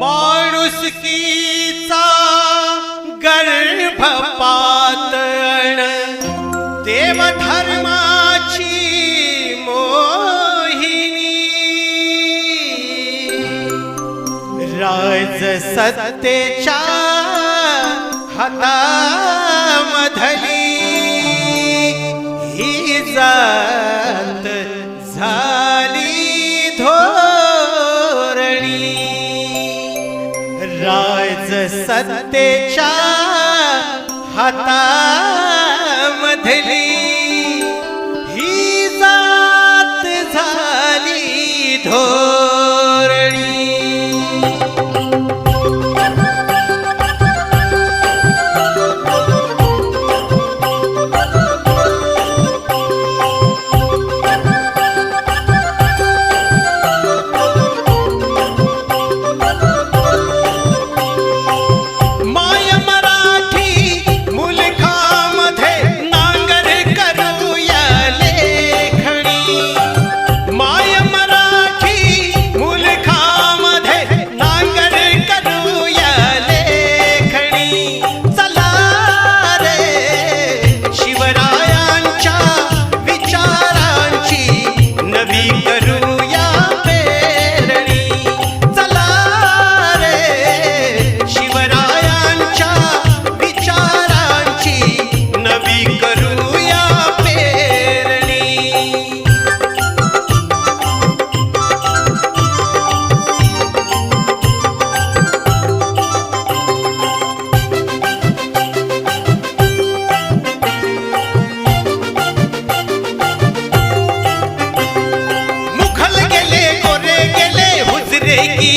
माणूस कीचा गर्भ पातण देवधर्माची मोहिनी. राज सत्तेच्या हातामधली सत्तेच्या हाता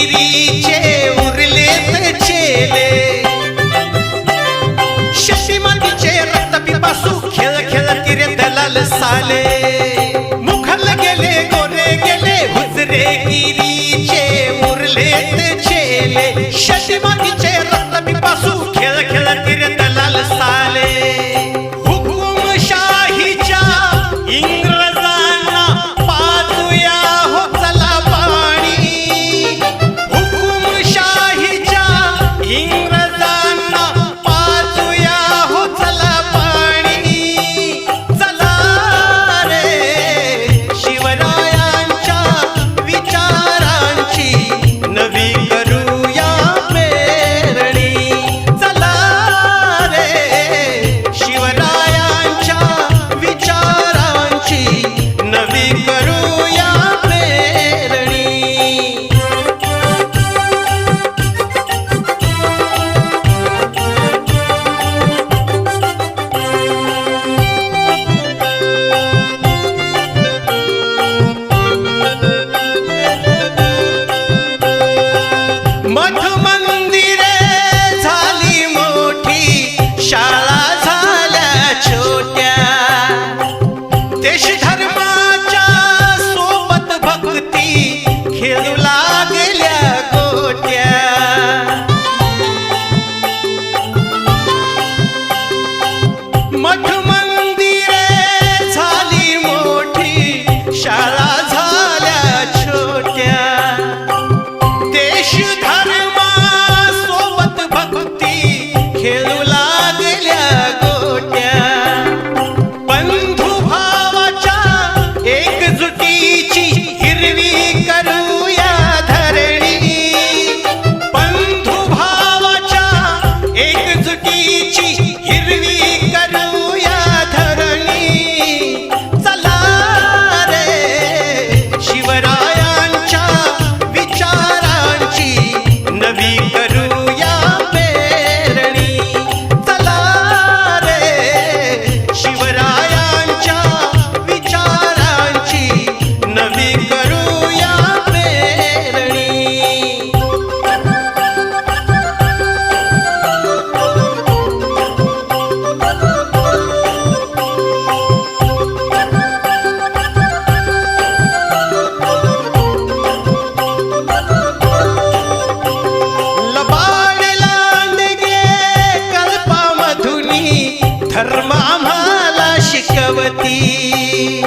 विहिरीचे उरलेत चेले. शशी मातीचे रक्त पिपासू खेळ खेळ तिरे दलाल साले. kill धर्म आम्हाला शिकवती.